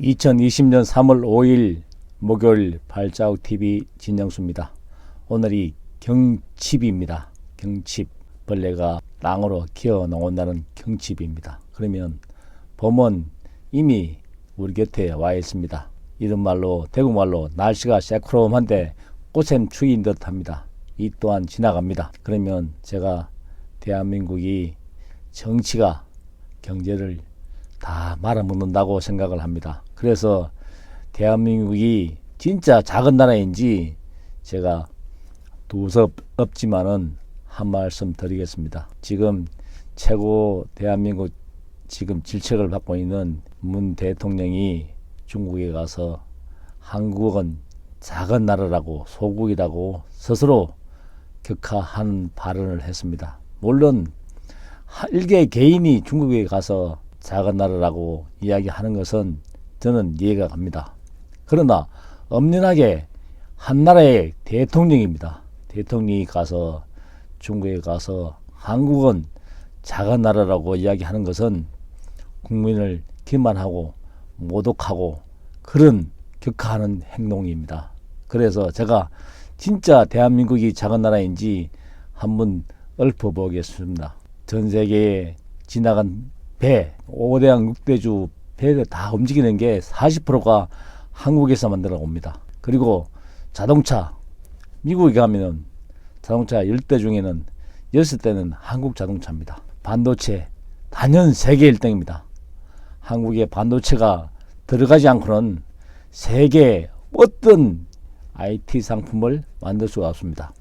2020년 3월 5일 목요일 발자국 TV 진영수입니다. 오늘이 경칩입니다. 경칩 벌레가 땅으로 기어 나온다는 경칩입니다. 그러면 봄은 이미 우리 곁에 와 있습니다. 이런 말로 대구 말로 날씨가 새크롬한데 꽃샘 추위인 듯합니다. 이 또한 지나갑니다. 그러면 제가 대한민국이 정치가 경제를 다 말아먹는다고 생각을 합니다. 그래서 대한민국이 진짜 작은 나라인지 제가 두섭 없지만은 한 말씀 드리겠습니다. 지금 최고 대한민국 지금 질책을 받고 있는 문 대통령이 중국에 가서 한국은 작은 나라라고 소국이라고 스스로 격하한 발언을 했습니다. 물론 하- 일개 개인이 중국에 가서 작은 나라라고 이야기하는 것은 저는 이해가 갑니다. 그러나 엄연하게 한 나라의 대통령입니다. 대통령이 가서 중국에 가서 한국은 작은 나라라고 이야기하는 것은 국민을 기만하고 모독하고 그런 격하하는 행동입니다. 그래서 제가 진짜 대한민국이 작은 나라인지 한번 읊어보겠습니다. 전 세계에 지나간 배, 5대양 6대주 배를 다 움직이는 게 40%가 한국에서 만들어 옵니다. 그리고 자동차, 미국에 가면은 자동차 10대 중에는 6대는 한국 자동차입니다. 반도체, 단연 세계 1등입니다. 한국의 반도체가 들어가지 않고는 세계 어떤 IT 상품을 만들 수가 없습니다.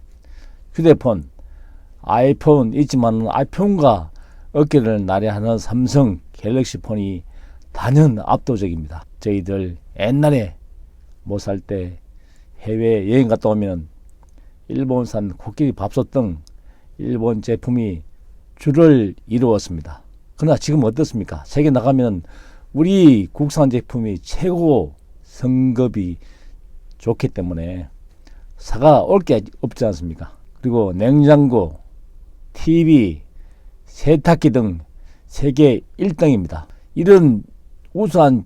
휴대폰, 아이폰 있지만 아이폰과 어깨를 나래하는 삼성 갤럭시 폰이 단연 압도적입니다. 저희들 옛날에 못 살 때 해외 여행 갔다 오면 일본산 코끼리 밥솥 등 일본 제품이 줄을 이루었습니다. 그러나 지금 어떻습니까? 세계 나가면 우리 국산 제품이 최고 성급이 좋기 때문에 사가 올 게 없지 않습니까? 그리고 냉장고, TV, 세탁기 등 세계 1등입니다. 이런 우수한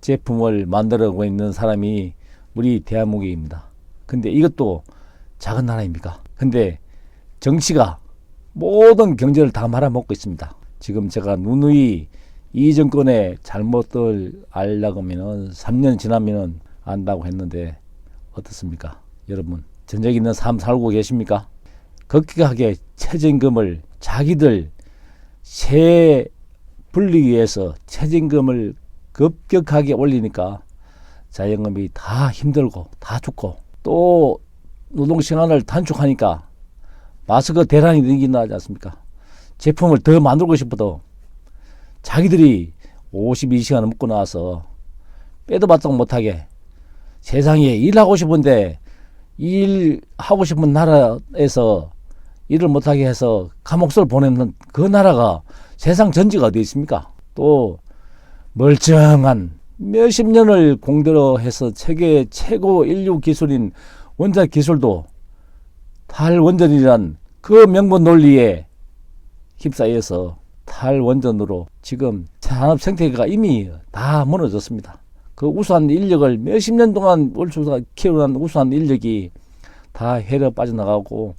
제품을 만들어고 있는 사람이 우리 대한민국입니다. 근데 이것도 작은 나라입니까? 근데 정치가 모든 경제를 다 말아먹고 있습니다. 지금 제가 누누이 이 정권의 잘못을 알려고 하면은 3년 지나면은 안다고 했는데 어떻습니까? 여러분, 전적 있는 삶 살고 계십니까? 급격하게 최저임금을 자기들 세 불리기 위해서 최저임금을 급격하게 올리니까 자영업이 다 힘들고 다 죽고 또 노동 시간을 단축하니까 마스크 대란이 생긴다 하지 않습니까? 제품을 더 만들고 싶어도 자기들이 52시간을 먹고 나와서 빼도 바짝 못하게 세상에 일하고 싶은데 일하고 싶은 나라에서 일을 못하게 해서 감옥소를 보내는 그 나라가 세상 전지가 어디 있습니까? 또 멀쩡한 몇십 년을 공들여 해서 세계 최고 인류 기술인 원자 기술도 탈원전이란 그 명분 논리에 휩싸여서 탈원전으로 지금 산업 생태계가 이미 다 무너졌습니다. 그 우수한 인력을 몇십 년 동안 월수가 키워난 우수한 인력이 다 해려 빠져나가고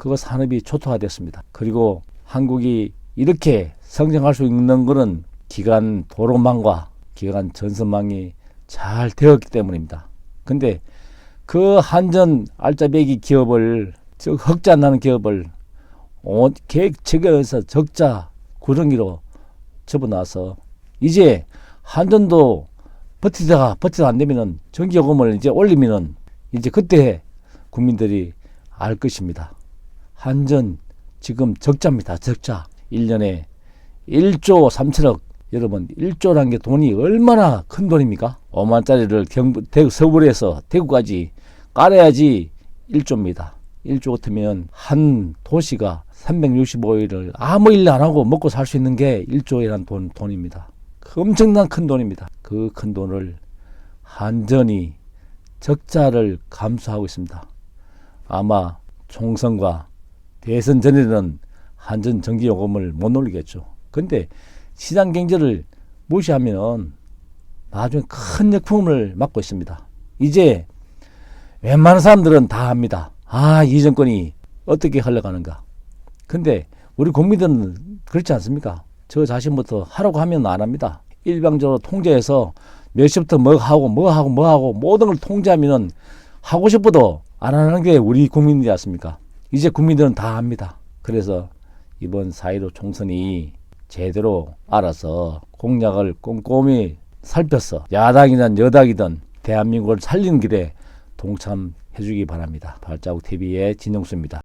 그 산업이 초토화됐습니다. 그리고 한국이 이렇게 성장할 수 있는 것은 기간 도로망과 기간 전선망이 잘 되었기 때문입니다. 근데 그 한전 알짜배기 기업을 저 흑자 나는 기업을 온 계획 체계에서 적자 구렁이로 접어놔서 이제 한전도 버티다가 버티다 안 되면은 전기요금을 이제 올리면은 이제 그때 국민들이 알 것입니다. 한전 지금 적자입니다. 적자. 1년에 1조 3천억. 여러분 1조라는 게 돈이 얼마나 큰 돈입니까? 5만짜리를 경부 대구 서울에서 대구까지 깔아야지 1조입니다. 1조 같으면 한 도시가 365일을 아무 일 안 하고 먹고 살 수 있는 게 1조이라는 돈, 돈입니다. 그 엄청난 큰 돈입니다. 그 큰 돈을 한전이 적자를 감수하고 있습니다. 아마 총선과 대선 전에는 한전 전기 요금을 못 올리겠죠. 근데 시장 경제를 무시하면 나중에 큰 역풍을 맞고 있습니다. 이제 웬만한 사람들은 다 합니다. 아, 이 정권이 어떻게 흘러가는가. 근데 우리 국민들은 그렇지 않습니까? 저 자신부터 하라고 하면 안 합니다. 일방적으로 통제해서 몇 시부터 뭐 하고 뭐 하고 뭐 하고 모든 걸 통제하면은 하고 싶어도 안 하는 게 우리 국민이지 않습니까? 이제 국민들은 다 합니다. 그래서 이번 4.15 총선이 제대로 알아서 공약을 꼼꼼히 살펴서 야당이든 여당이든 대한민국을 살리는 길에 동참해주기 바랍니다. 발자국 TV의 진영수입니다.